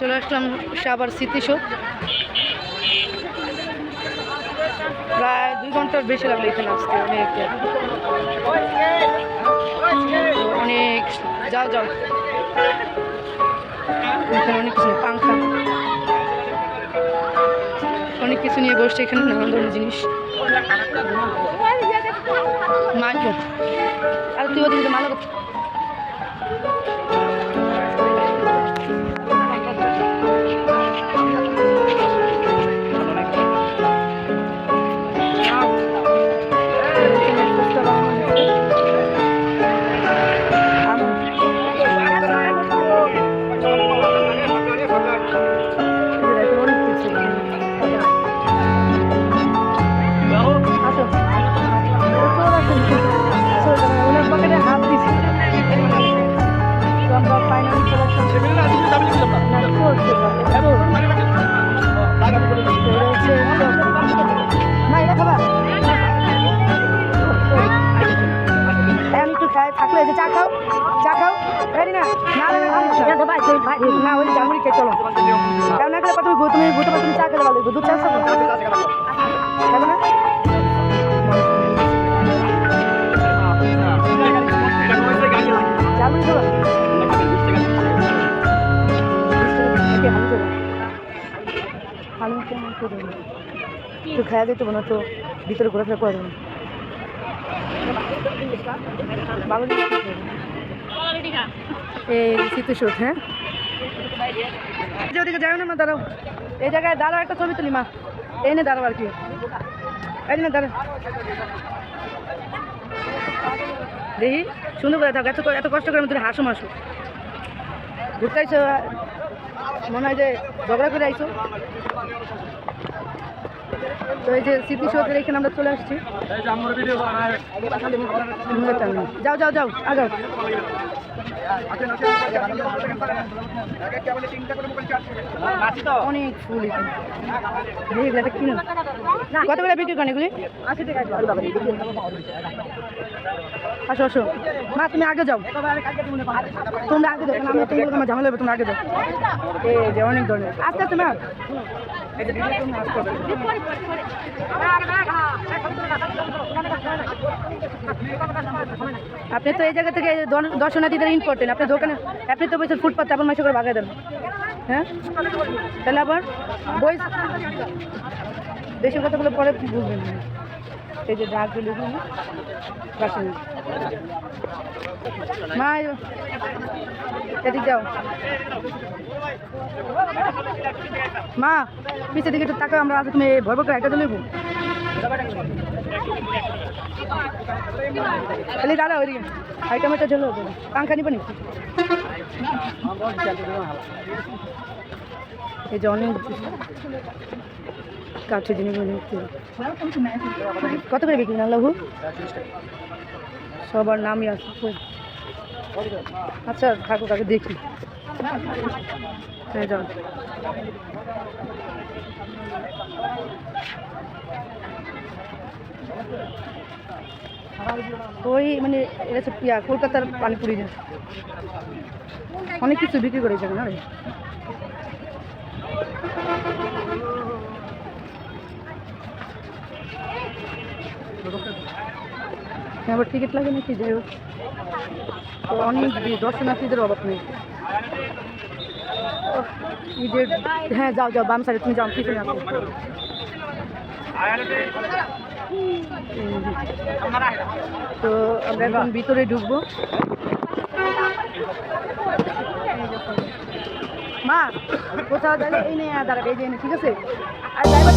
চলে আসলাম সাবার স্মৃতিসৌধ প্রায় দুই ঘণ্টার বেশি লাগল এখানে আসতে অনেক অনেক যাও যাও এখানে অনেক কিছু, পাংখা। অনেক কিছু নিয়ে বসছে এখানে, নানান ধরনের জিনিস। মাইকো আর তুই ওদিকে মালা আসো না ভাই ভাই না ওই জামুড়ি খেয়ে চলো কারণ না খেলে তুমি তুমি গুতে তুমি চা খেলে ভালো দুধ চা খাব না কেমন তো ভিতরে ঘোরাফেরা করা যাবে না এই হ্যাঁ? যে ওদিকে যাও না মা দাঁড়াও। এই জায়গায় দাঁড়াও একটা ছবি তুলি মা। এই নে দাঁড়াও আর কি। এই নে দাঁড়াও। দেখি সুন্দর করে থাকো এত এত কষ্ট করে তুমি হাসো মাসো। ঘুরতে আইসো মনে হয় যে ঝগড়া করে আইসো তো এই যে স্মৃতিসৌধের এখানে আমরা চলে আসছি। যাও যাও যাও আগাও। অনেক ফুল কত করে বিক্রি করেন এগুলি? আসো আসো। মা তুমি আগে যাও। তোমরা আগে যাও কারণ আমরা তোমার তোমার ঝামেলা হবে তুমি আগে যাও। এই যে অনেক ধরনের। তুমি আস্তে আস্তে। আপনি তো এই জায়গা থেকে দর্শনার্থীদের ইম্পর্টেন্ট আপনি দোকানে আপনি তো বলছেন ফুটপাতে আপনার মাসে করে বাগাই দেন। হ্যাঁ? তাহলে আবার বই বেশি কথাগুলো পরে বুঝবেন। এই যে ডাকগুলো পাশে মা এদিক যাও। মা পিছের দিকে একটু তাকাও, আমরা আগে তুমি ভয় ভয় একটা চলে খালি দাঁড়া ওইদিকে আইটেম একটা ঝোলো। পাঙ্খা নিব নি এই যে অনেক জিনিসগুলো নিচ্ছি কত করে বিক্রি না লাভু সবার নামই আছে আচ্ছা থাকুক আগে দেখি। হ্যাঁ যাও। ওই মানে এটা হচ্ছে ইয়া, কলকাতার পানিপুরি অনেক কিছু বিক্রি করে যাবে না আবার টিকিট লাগে নাকি? যাই হোক। অনেক দর্শনার্থীদের অভাব নেই। ঈদের হ্যাঁ যাও যাও, বাম সাইডে তুমি যাও, পিছনে আসো। তো আমরা এখন ভিতরে ঢুকবো। মা, কোথাও গেলে এই নিয়ে দাঁড়াবে, এই যে ঠিক আছে? আর ড্রাইভার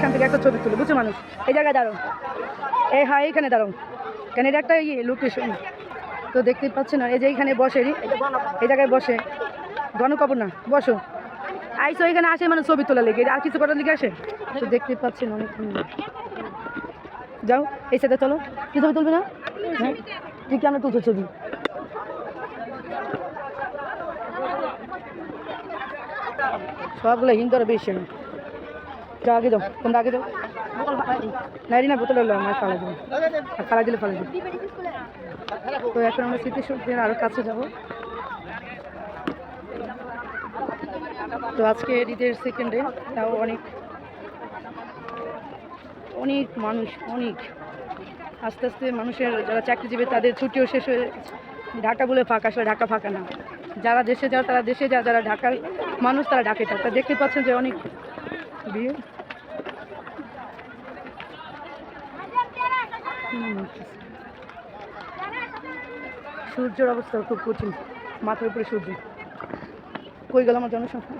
তো থেকে একটা ছবি তুলে, বুঝছ মানুষ? এই জায়গায় দাঁড়ো এই হ্যাঁ এইখানে দাঁড়ো কেন এটা একটা ইয়ে লোকেশন তো দেখতেই পাচ্ছেন না এই যে এইখানে বসে, এই জায়গায় বসে। গণকবর না, বসো। আইসো এখানে আসে মানে ছবি তোলা লেগে। আর কিছু করার লিগে আসে? তো দেখতে পাচ্ছেন অনেক যাও, এই সাথে চলো। কি ছবি তুলবে না? হ্যাঁ? তুই তুলছো ছবি? সবগুলো হিন্দুরা বেশি যাও, আগে যাও, তোমরা আগে যাও। নাইরি না, বোতলে লো আমার ফালা আর ফালা দিলে ফালা দিলে। তো এখন আমরা স্মৃতিশক্তির আরও কাছে যাব। তো আজকে ঈদের সেকেন্ডে তাও অনেক অনেক মানুষ, অনেক। আস্তে আস্তে মানুষের যারা চাকরিজীবী তাদের ছুটিও শেষ হয়ে ঢাকা বলে ফাঁকা, আসলে ঢাকা ফাঁকা না। যারা দেশে যায় তারা দেশে যায় যারা ঢাকার মানুষ, তারা ঢাকে থাকে তা দেখতে পাচ্ছেন যে অনেক সূর্যের অবস্থা খুব কঠিন মাথার উপরে সূর্য। কই গেল আমার জনসংখ্যা?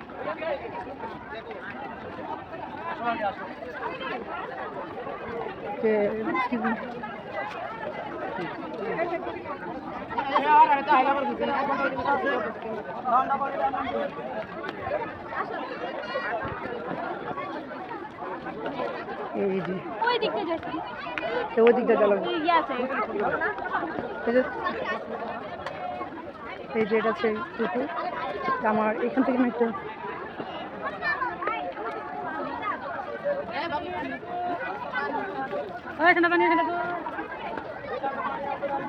এই যে। ওই দিকটা যাচ্ছি তো ওই দিকটা গেলাম ইয়ে এই যে এটা হচ্ছে পুকুর। তা আমার এখান থেকে আমি একটু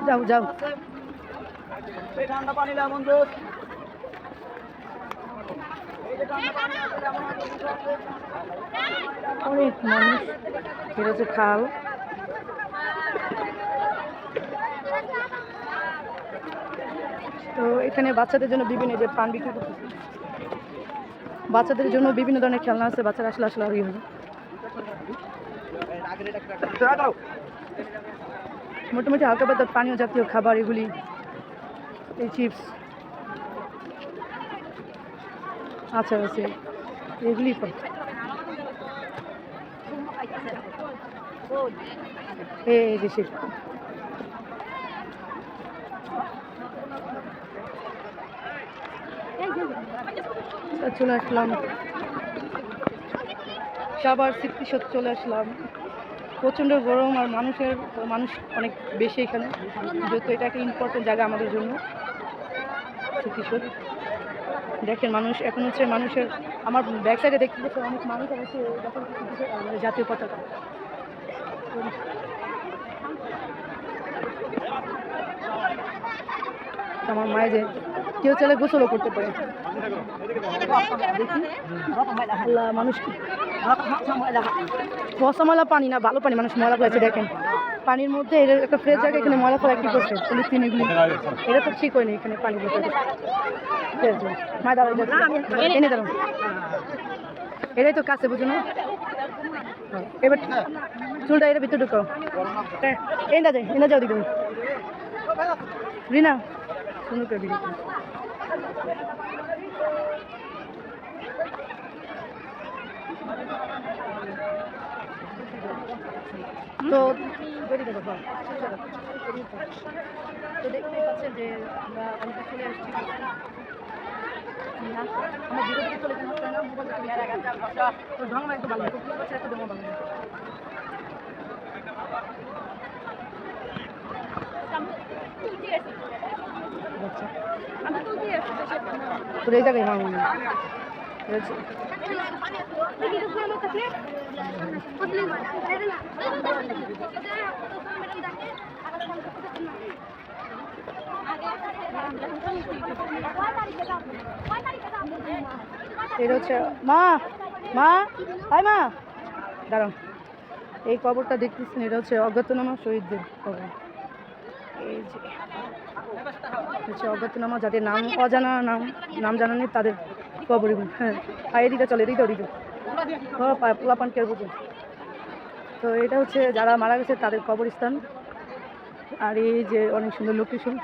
যাও যাও। ঠান্ডা পানি লেমন জুস অনেক মানুষ। এটা খাল। তো এখানে বাচ্চাদের জন্য বিভিন্ন যে পান বিক্রি করতেছে। বাচ্চাদের জন্য বিভিন্ন ধরনের খেলনা আছে, বাচ্চারা আসলে আসলে হবে। মোটামুটি হালকা পাতলা পানীয় জাতীয় খাবার, এগুলি, এই চিপস। আচ্ছা আছে এগুলি এই চলে আসলাম। সবার স্মৃতিশোধ চলে আসলাম। প্রচণ্ড গরম আর মানুষের, মানুষ অনেক বেশি এখানে। যেহেতু এটা একটা ইম্পর্টেন্ট জায়গা আমাদের জন্য। স্মৃতিশোধ দেখেন মানুষ, এখন হচ্ছে মানুষের, আমার ব্যাক সাইডে দেখতে অনেক মানুষ আছে যখন জাতীয় পতাকা। আমার মায়ের যে কেউ চাইলে গোসলও করতে পারে। আল্লাহ মানুষ পানি না ভালো পানি মানুষ ময়লা ফেলেছে দেখেন। পানির মধ্যে এর একটা ফ্রেশ জায়গা এখানে ময়লা ফেলা কি করছে পলিথিন এগুলি। এটা তো ঠিক হয়নি এখানে পানি বোতল মা দাঁড়াও এনে দাঁড়াও এটাই তো কাছে বুঝুন হ্যাঁ, এবার চুলটা এর ভিতরে ঢুকাও। হ্যাঁ, এই না যাই এনে যাও দিদি রিনা সুন্দর করে ভিডিও তো। তো দেখতেই পাচ্ছেন যে আমরা অনেকটা চলে আসছি আমার ভিডিও চলে তাই না? মোবাইল তো ঢং একটু ভালো তো ঢং ভালো এই জায়গায় মা মা হাই মা। দাঁড়ান এই কবরটা দেখতেছেন, এটা হচ্ছে অজ্ঞাতনামা শহীদদের কবর। এই যে। হচ্ছে অজ্ঞাতনামা যাদের নাম, অজানা নাম নাম জানা নেই, তাদের কবর হ্যাঁ। আর এদিকে চলে, এদিকে ওদিকে। পোলাপান কেউ বুঝে তো এটা হচ্ছে যারা মারা গেছে, তাদের কবরস্থান। আর এই যে অনেক সুন্দর লোকেশন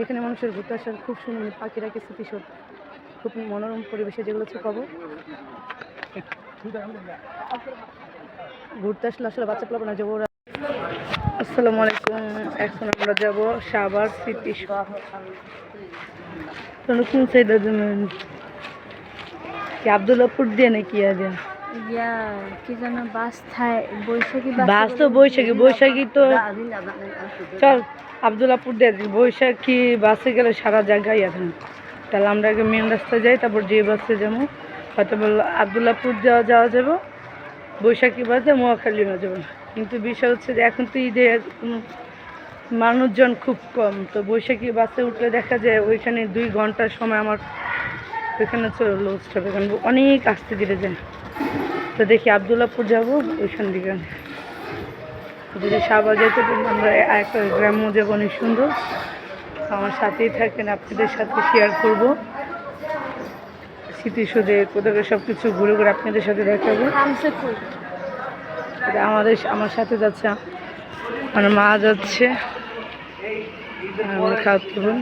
এখানে মানুষের ঘুরতে আসার খুব সুন্দর পাখিরা পাখিরাকে স্মৃতিসর খুব মনোরম পরিবেশে যেগুলো হচ্ছে কবর। ঘুরতে আসলে আসলে বাচ্চা পাবো না যাব আসসালামু আলাইকুম এখন আমরা যাব সাবার স্মৃতিসর কোন সাইডে কি আবদুল্লাপুর দিয়ে নাকি আছে ইয়া কি যেন বাস থায় বৈশাখী বাস তো বৈশাখী বৈশাখী তো চল আবদুল্লাপুর দিয়ে বৈশাখী বাসে গেলে সারা জায়গায় আছে তাহলে আমরা আগে মেন রাস্তায় যাই তারপর যে বাসে যাব। হয়তো বলল আবদুল্লাপুর যাওয়া যাওয়া যাব, বৈশাখী বাসে মহাখালীও যাব। কিন্তু বিষয় হচ্ছে যে এখন তো ঈদে মানুষজন খুব কম। তো বৈশাখী বাসে উঠলে দেখা যায় ওইখানে দুই ঘণ্টার সময় আমার ওইখানে চলে লস্ট হবে কারণ অনেক আসতে ধীরে যায়। তো দেখি আবদুল্লাপুর যাব ওইখান দিকে। যদি সাবা যেতে আমরা একটা গ্রাম্য যাব অনেক সুন্দর, আমার সাথেই থাকেন, আপনাদের সাথে শেয়ার করব। স্মৃতিসৌধে কোথাও সব কিছু ঘুরে ঘুরে আপনাদের সাথে দেখাবো আমাদের আমার সাথে যাচ্ছে আমার মা যাচ্ছে। আর আমার খাওয়াতে বোন